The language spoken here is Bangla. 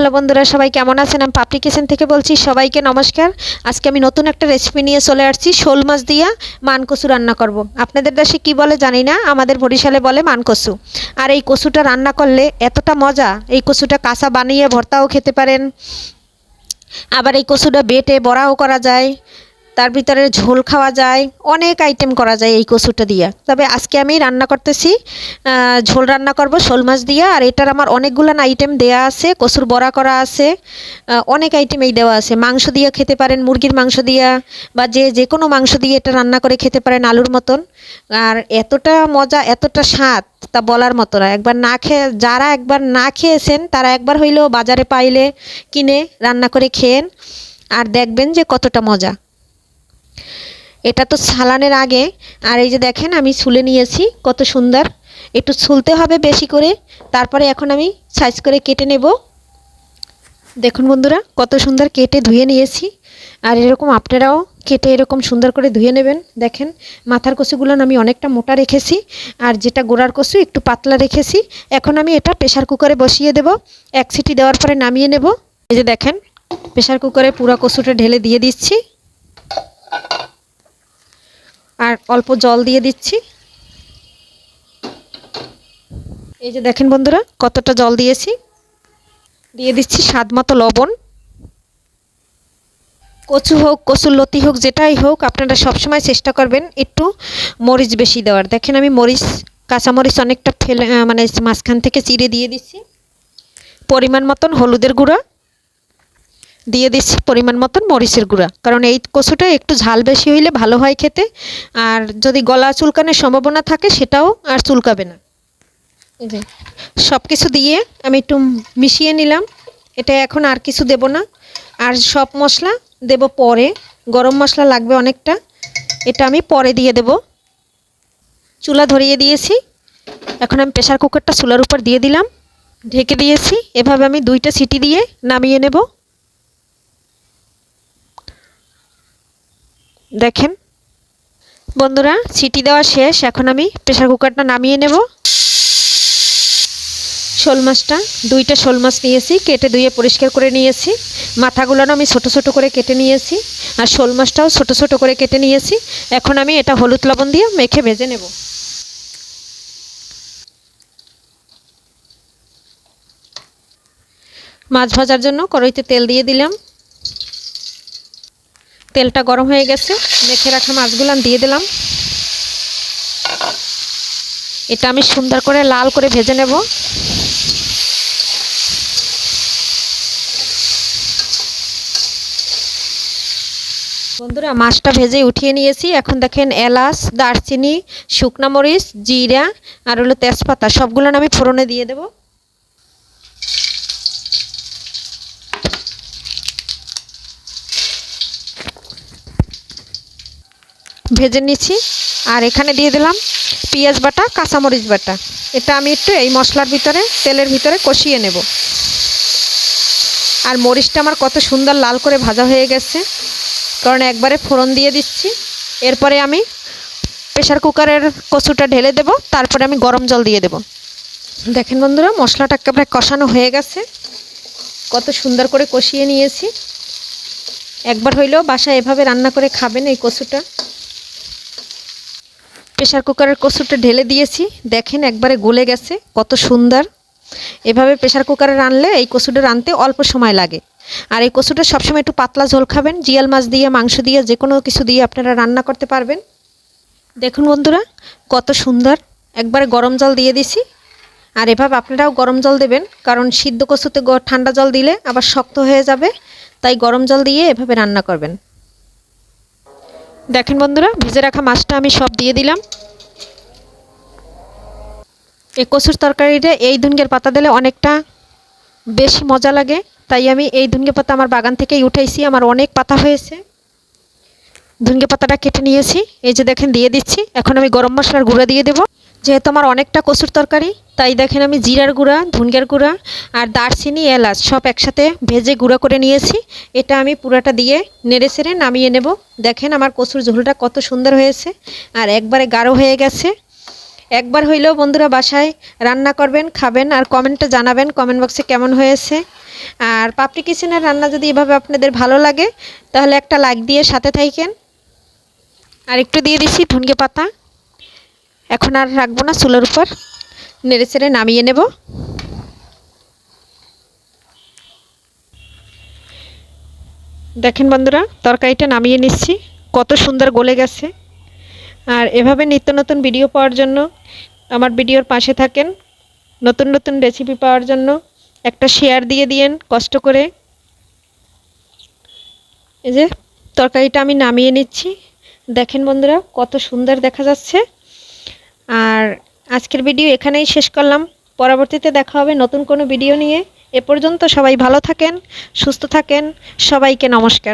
হ্যালো বন্ধুরা, সবাই কেমন আছেন? আমি পাপড়ি কিচেন থেকে বলছি সবাইকে নমস্কার। আজকে আমি নতুন একটা রেসিপি নিয়ে চলে আসছি, শোল মাছ দিয়া মানকসু রান্না করব। আপনাদের দেশে কি বলে জানি না, আমাদের বরিশালে বলে মানকসু আর এই কসুটা রান্না করলে এতটা মজা, এই কসুটা কাঁচা বানিয়ে ভর্তাও খেতে পারেন। আবার এই কসুটা বেটে বড়াও করা যায়। তার ভিতরে ঝোল খাওয়া যায়, অনেক আইটেম করা যায় এই কচুটা দিয়ে। তবে আজকে আমি রান্না করতেছি ঝোল রান্না করব শোল মাছ দিয়ে, আর এটার আমার অনেকগুলো আইটেম দেয়া আছে, কচুর বড়া করা আছে অনেক আইটেম এই দেওয়া আছে। মাংস দিয়ে খেতে পারেন, মুরগির মাংস দিয়া, বা যে যে কোনো মাংস দিয়ে এটা রান্না করে খেতে পারেন আলুর মতন। আর এতটা মজা, এতটা স্বাদ, তা বলার মতো না। একবার না খেয়ে, যারা একবার না খেয়েছেন, তারা একবার হইলেও বাজারে পাইলে কিনে, রান্না করে খেয়েন, আর দেখবেন যে কতটা মজা। এটা তো ছালানের আগে। আর এই যে দেখেন, আমি ছুলে নিয়েছি, কত সুন্দর। একটু ছুলতে হবে বেশি করে, তারপরে এখন আমি সাইজ করে কেটে নেব। দেখুন বন্ধুরা, কত সুন্দর কেটে ধুয়ে নিয়েছি। আর এরকম আপনারাও কেটে এরকম সুন্দর করে ধুয়ে নেবেন। দেখেন, মাথার কষুগুলো আমি অনেকটা মোটা রেখেছি। আর যেটা গোড়ার কষু একটু পাতলা রেখেছি। এখন আমি এটা প্রেশার কুকারে বসিয়ে দেব। এক সিটি দেওয়ার পরে নামিয়ে নেব। এই যে দেখেন প্রেশার কুকারে পুরো কষুটা ঢেলে দিয়ে দিচ্ছি। আর অল্প জল দিয়ে দিচ্ছি। এই যে দেখেন বন্ধুরা, কতটা জল দিয়েছি। দিয়ে দিচ্ছি স্বাদ মতো লবণ। কচু হোক, কচুর লতি হোক, যেটাই হোক, আপনারা সবসময় চেষ্টা করবেন একটু মরিচ বেশি দেওয়ার। দেখেন আমি মরিচ, কাঁচামরিচ অনেকটা ফেলে মানে মাঝখান থেকে চিড়ে দিয়ে দিচ্ছি। পরিমাণ মতন হলুদের গুঁড়া। দিয়ে দিচ্ছি পরিমাণ মতন মরিচের গুঁড়া। কারণ এই কচুটা একটু ঝাল বেশি হইলে ভালো হয় খেতে। আর যদি গলা চুলকানোর সম্ভাবনা থাকে, সেটাও আর চুলকাবে না। সব কিছু দিয়ে আমি একটু মিশিয়ে নিলাম। এটা এখন আর কিছু দেব না। আর সব মশলা দেব পরে। গরম মশলা লাগবে অনেকটা। এটা আমি পরে দিয়ে দেব। চুলা ধরিয়ে দিয়েছি। এখন আমি প্রেশার কুকারটা চুলার উপর দিয়ে দিলাম। ঢেকে দিয়েছি। এভাবে আমি দুইটা সিটি দিয়ে নামিয়ে নেব। দেখেন। বন্ধুরা, সিটি দেওয়া শেষ। এখন আমি প্রেশার কুকারটা নামিয়ে নেব। শোল মাছটা, দুইটা শোল মাছ নিয়েছি, কেটে ধুয়ে পরিষ্কার করে নিয়েছি। মাথাগুলো আমি ছোট ছোট করে কেটে নিয়েছি, আর শোল মাছটাও ছোট ছোট করে কেটে নিয়েছি। এখন আমি এটা হলুদ লবণ দিয়ে মেখে ভেজে নেব। মাছ ভাজার জন্য কড়াইতে তেল দিয়ে দিলাম। তেলটা গরম হয়ে গেছে। মেখে রাখা মাছগুলো দিয়ে দিলাম। এটা আমি সুন্দর করে লাল করে ভেজে নেব। বন্ধুরা, মাছটা ভেজে উঠিয়ে নিয়েছি। এখন দেখেন এলাচ, দারচিনি, শুকনা মরিচ, জিরা আর হলো তেজপাতা সবগুলো আমি ফোড়নে দিয়ে দেবো। ভেজে নিচ্ছি আর এখানে দিয়ে দিলাম পেঁয়াজ বাটা, কাঁচামরিচ বাটা। এটা আমি একটু এই মশলার ভিতরে, তেলের ভিতরে কষিয়ে নেব। আর মরিচটা আমার কত সুন্দর লাল করে ভাজা হয়ে গেছে। কারণ একবারে ফোড়ন দিয়ে দিচ্ছি। এরপরে আমি প্রেশার কুকারের কচুটা ঢেলে দেব। তারপরে আমি গরম জল দিয়ে দেব। দেখেন বন্ধুরা, মশলাটা একেবারে কষানো হয়ে গেছে। কত সুন্দর করে কষিয়ে নিয়েছি। একবার হইলেও বাসায় এভাবে রান্না করে খাবেন এই কচুটা। প্রেশার কুকারের কচুটা ঢেলে দিয়েছি। দেখেন একবারে গলে গেছে, কত সুন্দর। এভাবে প্রেশার কুকারে রানলে এই কচুটা রানতে অল্প সময় লাগে। আর এই কচুটা সবসময় একটু পাতলা ঝোল খাবেন, জিয়াল মাছ দিয়ে, মাংস দিয়ে, যে কোনো কিছু দিয়ে আপনারা রান্না করতে পারবেন। দেখুন বন্ধুরা, কত সুন্দর। একবারে গরম জল দিয়ে দিছি। আর এভাবে আপনারাও গরম জল দেবেন, কারণ সিদ্ধ কচুতে ঠান্ডা জল দিলে আবার শক্ত হয়ে যাবে। তাই গরম জল দিয়ে এভাবে রান্না করবেন। দেখেন বন্ধুরা, ভেজে রাখা মাছটা আমি সব দিয়ে দিলাম। এই কচুর তরকারিটা এই ধুনগের পাতা দিলে অনেকটা বেশি মজা লাগে। তাই আমি এই ধুনগে পাতা আমার বাগান থেকেই উঠাইছি, আমার অনেক পাতা হয়েছে। ধুনগে পাতাটা কেটে নিয়েছি, এই যে দেখেন দিয়ে দিচ্ছি। এখন আমি গরম মশলার গুঁড়া দিয়ে দেবো। যেহেতু আমার অনেকটা কচুর তরকারি, তাই দেখেন আমি জিরার গুঁড়া, ধুনগের গুঁড়া আর দারচিনি, এলাচ সব একসাথে ভেজে গুঁড়া করে নিয়েছি। এটা আমি পুরাটা দিয়ে নেড়ে সেড়ে নামিয়ে নেব। দেখেন আমার কচুর ঝোলটা কত সুন্দর হয়েছে আর একবারে গাঢ় হয়ে গেছে। একবার হইলেও বন্ধুরা বাসায় রান্না করবেন, খাবেন আর কমেন্টে জানাবেন কমেন্ট বক্সে কেমন হয়েছে। আর পাপড়ি কিচেনের রান্না যদি এভাবে আপনাদের ভালো লাগে, তাহলে একটা লাইক দিয়ে সাথে থাকেন আর একটু দিয়ে দিছি ধুনকে পাতা। এখন আর রাখব না চুলোর উপর। নেড়ে চেড়ে নামিয়ে নেব। দেখেন বন্ধুরা, তরকারিটা নামিয়ে নিচ্ছি। কত সুন্দর গলে গেছে। আর এভাবে নিত্য নতুন ভিডিও পাওয়ার জন্য আমার ভিডিওর পাশে থাকেন। নতুন নতুন রেসিপি পাওয়ার জন্য একটা শেয়ার দিয়ে দিয়েন, কষ্ট করে। এই যে, তরকারিটা আমি নামিয়ে নিচ্ছি। দেখেন বন্ধুরা, কত সুন্দর দেখা যাচ্ছে। আজকের ভিডিও এখানেই শেষ করলাম। পরবর্তীতে দেখা হবে নতুন কোনো ভিডিও নিয়ে। এ পর্যন্ত সবাই ভালো থাকেন, সুস্থ থাকেন। সবাইকে নমস্কার।